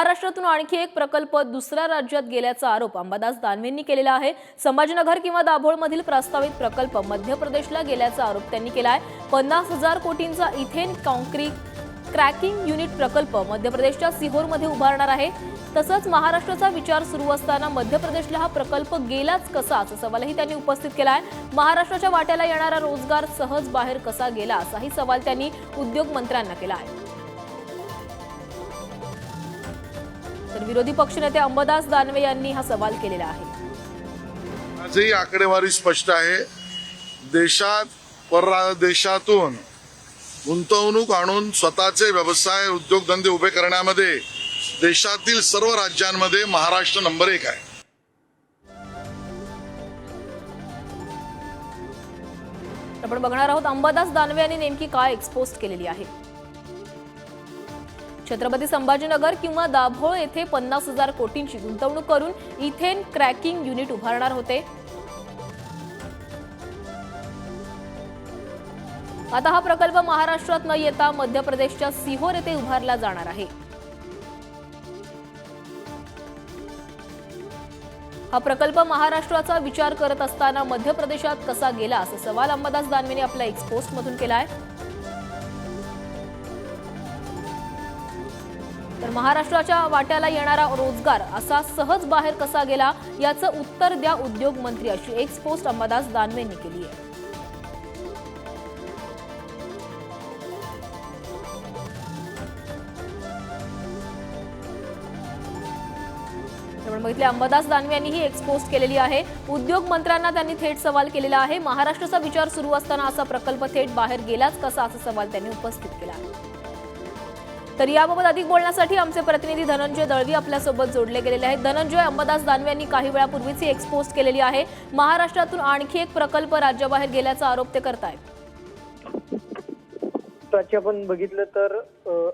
महाराष्ट्रातून आणखी एक प्रकल्प दुसऱ्या राज्यात गेल्याचा आरोप अंबादास दानवेंनी केलेला आहे. संभाजीनगर किंवा दाभोळमधील प्रस्तावित प्रकल्प मध्य प्रदेशला गेल्याचा आरोप त्यांनी केला आहे. पन्नास हजार कोटींचा इथेन कॉन्क्रीट क्रॅकिंग युनिट प्रकल्प मध्य प्रदेशच्या सिहोरमध्ये उभारणार आहे. तसंच महाराष्ट्राचा विचार सुरू असताना मध्य प्रदेशला हा प्रकल्प गेलाच कसा असा सवालही त्यांनी उपस्थित केला आहे. महाराष्ट्राच्या वाट्याला येणारा रोजगार सहज बाहेर कसा गेला असाही सवाल त्यांनी उद्योग मंत्र्यांना केला आहे. विरोधी पक्षनेते अंबादास दानवे यांनी हा सवाल केलेला आहे. आजही आकडेवारी स्पष्ट आहे. देशात परदेशातून गुंतवणूक आणून स्वतःचे व्यवसाय उद्योगधंदे उभे करण्यामध्ये देशातील सर्व राज्यांमध्ये महाराष्ट्र नंबर एक आहे. आपण बघणार आहोत अंबादास दानवे यांनी नेमकी काय एक्सपोस्ट केलेली आहे. छत्रपती संभाजीनगर किंवा दाभोळ येथे पन्नास हजार कोटींची गुंतवणूक करून इथेन क्रॅकिंग युनिट उभारणार होते. आता हा प्रकल्प महाराष्ट्रात न येता मध्य प्रदेशच्या सिहोर येथे उभारला जाणार आहे. हा प्रकल्प महाराष्ट्राचा विचार करत असताना मध्य प्रदेशात कसा गेला असा सवाल अंबादास दानवेने आपल्या एक्सपोस्टमधून मधून केलाय. तर महाराष्ट्राच्या वाट्याला येणारा रोजगार असा सहज बाहेर कसा गेला याचं उत्तर द्या उद्योग मंत्री अशी एक्सपोस्ट अंबादास दानवेंनी केली आहे. बघितले अंबादास दानवे यांनी ही एक्सपोस्ट केलेली आहे. उद्योग मंत्र्यांना त्यांनी थेट सवाल केलेला आहे. महाराष्ट्राचा विचार सुरू असताना असा प्रकल्प थेट बाहेर गेलाच कसा? असा सवाल त्यांनी उपस्थित केला. आहे तर याबाबत अधिक बोलण्यासाठी आमचे प्रतिनिधी धनंजय दळवी आपल्यासोबत जोडले गेलेले आहेत. धनंजय अंबादास दानवे यांनी काही वेळापूर्वीच ही एक्सपोस्ट केलेली आहे. महाराष्ट्रातून आणखी एक प्रकल्प राज्याबाहेर गेल्याचा आरोप ते करतायत. त्याची आपण बघितलं तर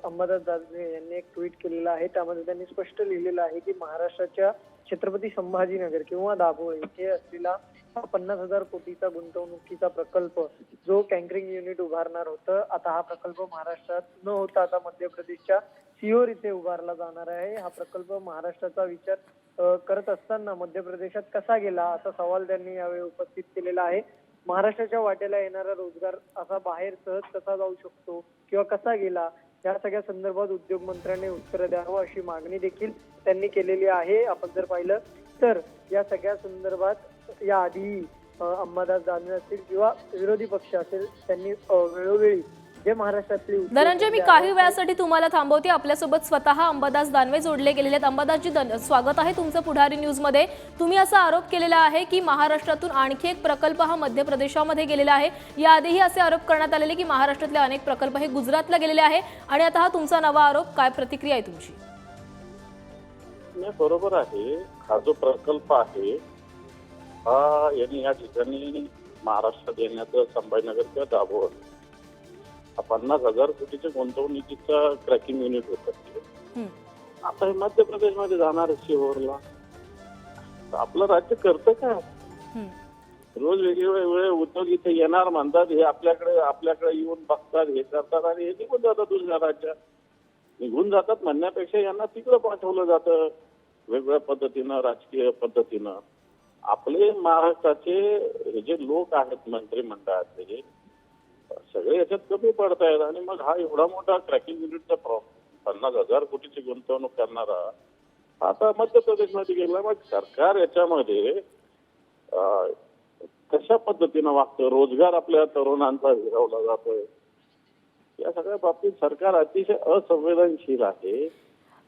अंबादास दानवे यांनी एक ट्विट केलेलं आहे. त्यामध्ये त्यांनी स्पष्ट लिहिलेलं आहे की महाराष्ट्राच्या छत्रपती संभाजीनगर किंवा दाभोळ इथे असलेला पन्नास हजार कोटीचा गुंतवणुकीचा प्रकल्प जो कँकरिंग युनिट उभारणार होतं आता हा प्रकल्प महाराष्ट्रात न होता आता मध्य प्रदेशच्या सिहोर इथे उभारला जाणार आहे. हा प्रकल्प महाराष्ट्राचा विचार करत असताना मध्य प्रदेशात कसा गेला असा सवाल त्यांनी यावेळी उपस्थित केलेला आहे. महाराष्ट्राच्या वाटेला येणारा रोजगार असा बाहेर सहज कसा जाऊ शकतो किंवा कसा गेला या सगळ्या संदर्भात उद्योग मंत्र्यांनी उत्तर द्यावं अशी मागणी देखील त्यांनी केलेली आहे. आपण जर पाहिलं तर या सगळ्या संदर्भात या आधी अंबादास दानवे असतील किंवा विरोधी पक्ष असेल त्यांनी वेळोवेळी जे महाराष्ट्रातली उद्योग धनंजय मी काही वेळासाठी तुम्हाला थांबवते. आपल्यासोबत स्वतः अंबादास दानवे जोडले गेलेले आहेत. अंबादासजी स्वागत आहे तुमचं पुढारी न्यूजमध्ये. तुम्ही असा आरोप केलेला आहे की महाराष्ट्रातून आणखी एक प्रकल्प हा मध्य प्रदेशामध्ये गेलेला आहे. याआधीही असे आरोप करण्यात आलेले की महाराष्ट्रातले अनेक प्रकल्प हे गुजरातला गेलेले आहे. आणि आता हा तुमचा नवा आरोप काय प्रतिक्रिया आहे तुमची? बरोबर आहे. हा जो प्रकल्प आहे हा यांनी या ठिकाणी महाराष्ट्रात येण्याचं संभाजीनगर किंवा दाभोळ हा पन्नास हजार कोटीच्या गुंतवणुकीचा क्रॅकिंग युनिट होतं. हं. आता हे मध्य प्रदेशमध्ये जाणार शिहोरला आपलं राज्य करतं काय हं. रोज वेगवेगळे वेगळे उद्योग इथे येणार म्हणतात हे आपल्याकडे आपल्याकडे येऊन बघतात हे करतात आणि हे निघून जातात दुसऱ्या राज्यात निघून जातात म्हणण्यापेक्षा यांना तिकडे पाठवलं जातं वेगवेगळ्या पद्धतीनं राजकीय पद्धतीनं आपले महाराष्ट्राचे हे जे लोक आहेत मंत्रिमंडळातले सगळे याच्यात कमी पडतायत आणि मग हा एवढा मोठा ट्रॅकिंग युनिटचा प्रॉब्लेम पन्नास हजार कोटीची गुंतवणूक करणारा आता मध्य प्रदेशमध्ये गेला मग सरकार याच्यामध्ये कशा पद्धतीनं वागतं रोजगार आपल्या तरुणांचा हिरावला जातोय. या सगळ्या बाबतीत सरकार अतिशय असंवेदनशील आहे.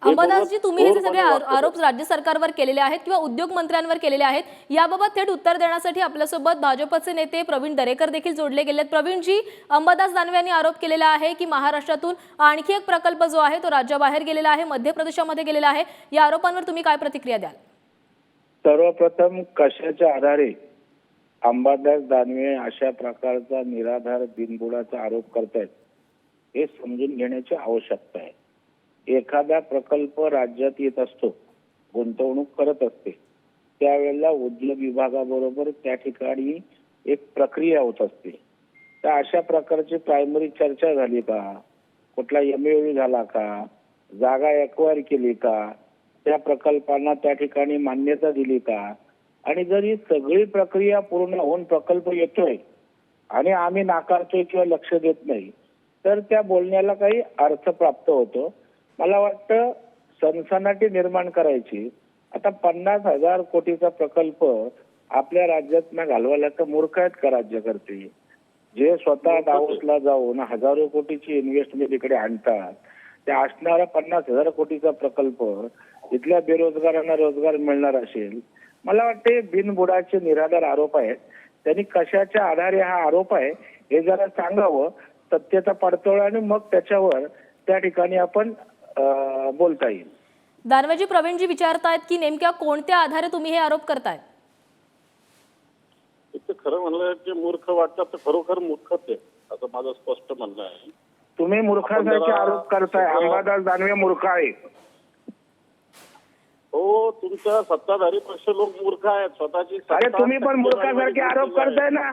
अंबादासजी तुम्ही हे जे सगळे. आरोप राज्य सरकारवर केलेले आहेत किंवा उद्योग मंत्र्यांवर केलेले आहेत याबाबत थेट उत्तर देण्यासाठी आपल्यासोबत भाजपचे नेते प्रवीण दरेकर देखील जोडले गेले आहेत प्रवीणजी अंबादास दानवे यांनी आरोप केलेला आहे की महाराष्ट्रातून आणखी एक प्रकल्प जो आहे तो राज्याबाहेर गेलेला आहे मध्य प्रदेशामध्ये गेलेला आहे. या आरोपांवर तुम्ही काय प्रतिक्रिया द्याल? सर्वप्रथम कशाच्या आधारे अंबादास दानवे अशा प्रकारचा निराधार बिनबुडाचा आरोप करतायत हे समजून घेण्याची आवश्यकता आहे. एखादा प्रकल्प राज्यात येत असतो गुंतवणूक करत असते त्यावेळेला उद्योग विभागाबरोबर त्या ठिकाणी एक प्रक्रिया होत असते. तर अशा प्रकारची प्रायमरी चर्चा झाली का? कुठला एमएओ झाला का? जागा एक्वायर केली का? त्या प्रकल्पांना त्या ठिकाणी मान्यता दिली का? आणि जर ही सगळी प्रक्रिया पूर्ण होऊन प्रकल्प येतोय आणि आम्ही नाकारतोय किंवा लक्ष देत नाही तर त्या बोलण्याला काही अर्थ प्राप्त होतो. मला वाटतं सनसनाटी निर्माण करायची. आता पन्नास हजार कोटीचा प्रकल्प आपल्या राज्यात ना घालवायला तर मूर्ख आहेत का राज्यकर्ते? जे स्वतः दावोसला जाऊन हजारो कोटीची इन्व्हेस्टमेंट इकडे आणतात त्या असणारा पन्नास हजार कोटीचा प्रकल्प इथल्या बेरोजगारांना रोजगार मिळणार असेल मला वाटते बिनबुडाचे निराधार आरोप आहेत. त्यांनी कशाच्या आधारे हा आरोप आहे हे जरा सांगावं. सत्यता पडताळ आणि मग त्याच्यावर त्या ठिकाणी आपण बोलता येईल. दानवेजी प्रवीणजी विचारतायत की नेमक्या कोणत्या आधारे तुम्ही हे आरोप करताय? एक तर खरं म्हणलं की मूर्ख वाटतात खरोखर मूर्खच आहे. असं माझं स्पष्ट म्हणणं आहे. तुम्ही मूर्खासारखे आरोप करताय. अंबादास दानवे मूर्ख आहे हो तुमच्या सत्ताधारी पक्ष लोक मूर्ख आहेत. स्वतःची अरे तुम्ही पण मूर्खासारखे आरोप करताय ना.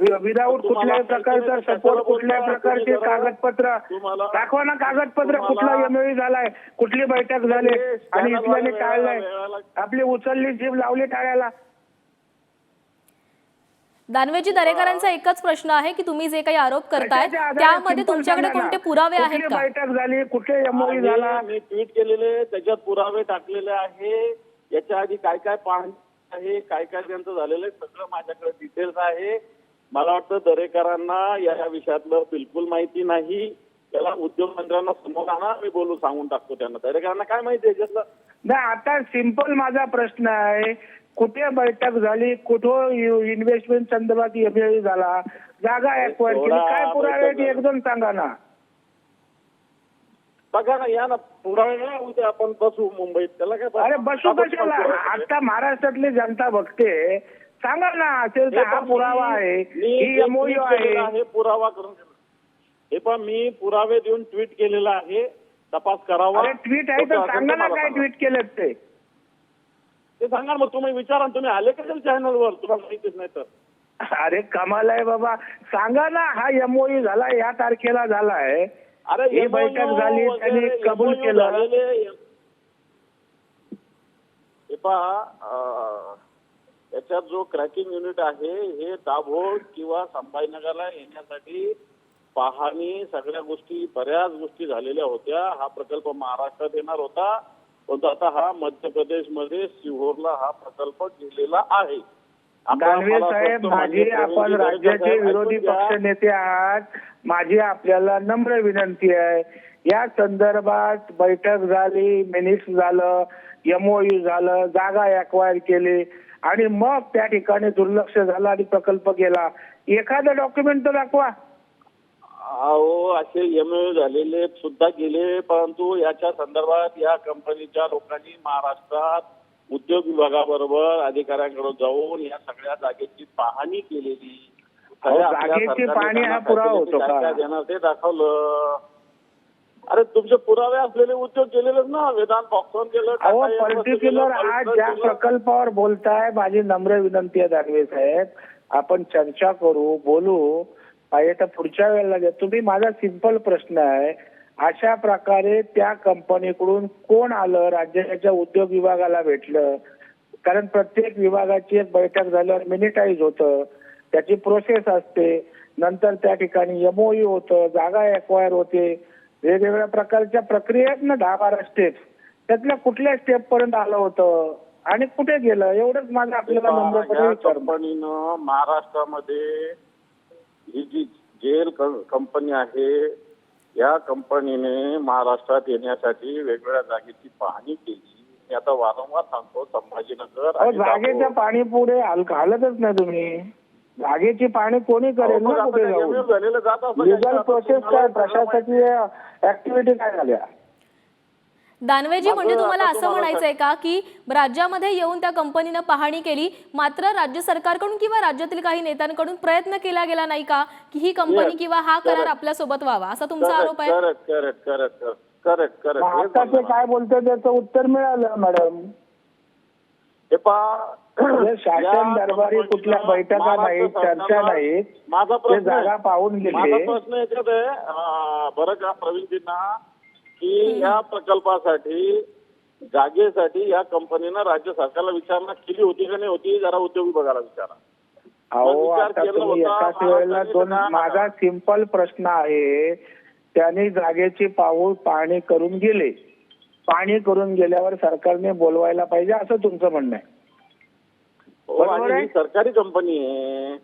विदाऊट कुठल्याही प्रकारचा सपोर्ट बोलता? प्रकारचे कागदपत्र. दाखवा ना कागदपत्र कुठला एमओई झालाय कुठली बैठक झाली आणि इथल्याने टाळलंय. आपली उचलली जीभ लावली टाळ्याला. दानवेजी दरेकरांचा एकच प्रश्न आहे की तुम्ही जे काही आरोप करताय त्यामध्ये तुमच्याकडे. कोणते पुरावे आहेत का? बैठक झाली कुठे एमओई झाला? मी ट्विट केलेले त्याच्यात पुरावे टाकलेले आहे. याच्या आधी काय काय पाहणी आहे काय काय त्यांचं झालेलं आहे सगळं माझ्याकडे डिटेल्स आहे. मला वाटतं दरेकरांना या विषयातलं बिलकुल माहिती नाही. त्याला उद्योगमंत्र्यांना समोर आणा मी बोलून सांगून टाकतो त्यांना. दरेकरांना काय माहिती आहे नाही आता सिंपल माझा प्रश्न आहे. कुठे बैठक झाली? कुठं इन्व्हेस्टमेंट संदर्भात एमओई झाला? जागा एक्वायर केली. काय पुरावे बैठक- एकदम सांगा ना. बघा ना या ना पुरावे ना उद्या आपण बसू मुंबईत. त्याला काय अरे बसू कशाला? आता महाराष्ट्रातली जनता बघते. सांगा ना असेल तर हे पुरावा आहे. ही एमओयू आहे. पुरावा करून. हे पण मी पुरावे देऊन ट्विट केलेला आहे. तपास करावा. अरे ट्विट आहे तर सांगा ना काय. ट्विट केलं ते. ते सांगा मग तुम्ही विचारा तुम्ही आले कशाल चॅनलवर तुम्हाला माहितीच नाही तर. अरे कमाल आहे बाबा. सांगा ना हा एमओयू झाला या तारखेला झालाय. अरे ही MOU बैठक झाली, त्यांनी कबूल MOU केलं. हे पहा अं, याच्यात जो क्रॅकिंग युनिट आहे हे दाभोळ किंवा संभाजीनगरला येण्यासाठी पाहणी सगळ्या गोष्टी बऱ्याच गोष्टी झालेल्या होत्या. हा प्रकल्प महाराष्ट्रात येणार होता. परंतु आता हा मध्य प्रदेशमध्ये सिहोरला हा प्रकल्प गेलेला आहे. दानवे साहेब माझी आपण प्रवीणजी दरेकर राज्याचे विरोधी. पक्ष नेते आहात माझी आपल्याला नम्र विनंती आहे. या संदर्भात बैठक झाली मिनिट्स झालं एमओयू झालं जागा एक्वायर केली. आणि मग त्या ठिकाणी दुर्लक्ष झालं आणि प्रकल्प गेला. एखादं डॉक्युमेंट तर दाखवा. अहो असे एमओ झालेले सुद्धा गेले परंतु याच्या संदर्भात या कंपनीच्या लोकांनी महाराष्ट्रात उद्योग विभागाबरोबर अधिकाऱ्यांकडे जाऊन या सगळ्या जागेची पाहणी केलेली. जागेची पाहणी हा पुरावा होतो देणार ते दाखवलं. अरे तुमचे पुरावे असलेले उद्योग गेलेलेच ना वेदांत फॉक्सॉन गेलं अहो पर्टिक्युलर आज ज्या. प्रकल्पावर बोलताय माझी नम्र विनंती आहे दानवे साहेब. आपण चर्चा करू बोलू. पाहिजे तर पुढच्या वेळेला तुम्ही माझा सिंपल प्रश्न आहे. अशा प्रकारे त्या कंपनीकडून कोण आलं राज्याच्या उद्योग विभागाला भेटलं? कारण प्रत्येक विभागाची एक बैठक झाल्यावर मिनिटाईज होतं. त्याची प्रोसेस असते. नंतर त्या ठिकाणी एमओयू होतं जागा एक्वायर होते. वेगवेगळ्या प्रकारच्या प्रक्रिया आहेत ना दहा बारा स्टेप्स त्यातल्या कुठल्या स्टेप पर्यंत आलं होतं? आणि कुठे गेलं? एवढंच माझं आपल्याला कंपनीनं महाराष्ट्रामध्ये ही जी जेल कंपनी आहे या कंपनीने महाराष्ट्रात येण्यासाठी वेगवेगळ्या जागेची पाहणी केली. मी आता वारंवार सांगतो संभाजीनगर जागेच्या. पाणी पुढे हल- हालतच नाही तुम्ही. जागेची पाणी कोणी करेल ना कुठे जाऊन झालेलं जात? लिगल प्रोसेस काय प्रशासकीय ऍक्टिव्हिटी काय झाल्या दानवेजी म्हणजे तुम्हाला असं म्हणायचंय का की राज्यामध्ये येऊन त्या कंपनीनं पाहणी केली मात्र राज्य सरकारकडून किंवा राज्यातील काही नेत्यांकडून प्रयत्न केला गेला नाही का की ही कंपनी Yes, किंवा हा करार correct. आपल्यासोबत व्हावा असा तुमचा आरोप आहे. मग हेच आता ते म्हणणं. काय बोलतोय त्याचं उत्तर मिळालं मॅडम हे पहा म्हणजे शासन दरबारी कुठल्या बैठका नाहीत, चर्चा नाहीत. माझा ते प्रश्न जागा आहे- पाहून गेले. माझा प्रश्न याच्यात आहे बरं का प्रवीणजींना की या प्रकल्पासाठी जागेसाठी या कंपनीनं राज्य सरकारला विचारणा केली होती का नाही होती जरा उद्योग विभागाला विचारा अहो विचार आता केला तुम्ही होता, एकाच वेळेला महाराष्ट्राने दोन माझा सिंपल प्रश्न आहे त्यांनी जागेची पाऊल पाहणी करून गेले पाणी करून गेल्यावर सरकारने बोलवायला पाहिजे असं तुमचं म्हणणं आहे. हो, बरोबर आणि आहे. ही सरकारी कंपनी आहे.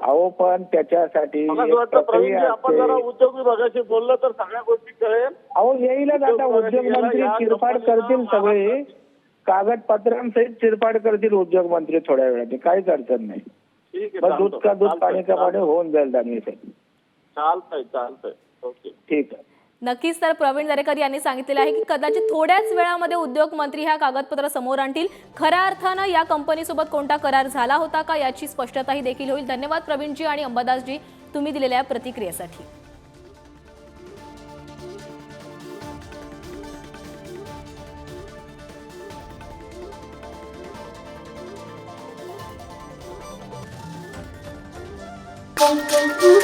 अहो पण त्याच्यासाठी मला असं एक वाटतं प्रवीणजी प्रक्रिया आपण जरा असते उद्योग विभागाशी बोललं तर सगळ्या गोष्टी कळेल. अहो येईलच आता उद्योग मंत्री या चिरफाड कंपनीला करतील सगळे. कागदपत्रांसहित चिरफाड करतील उद्योग मंत्री थोड्या वेळाने. काहीच अडचण नाही. ठीक आहे मग दूध का दूध पाणी का पाणी. होऊन जाईल दानवे साहेब. चालतंय चालतंय. ओके. ठीक आहे. नक्कीच तर प्रवीण दरेकर यांनी सांगितलेलं आहे की कदाचित थोड्याच वेळामध्ये उद्योग मंत्री ह्या कागदपत्र समोर आणतील. खऱ्या अर्थानं या कंपनीसोबत कोणता करार झाला होता का याची स्पष्टताही देखील होईल. धन्यवाद प्रवीणजी आणि अंबादासजी तुम्ही दिलेल्या प्रतिक्रियेसाठी. Thank you.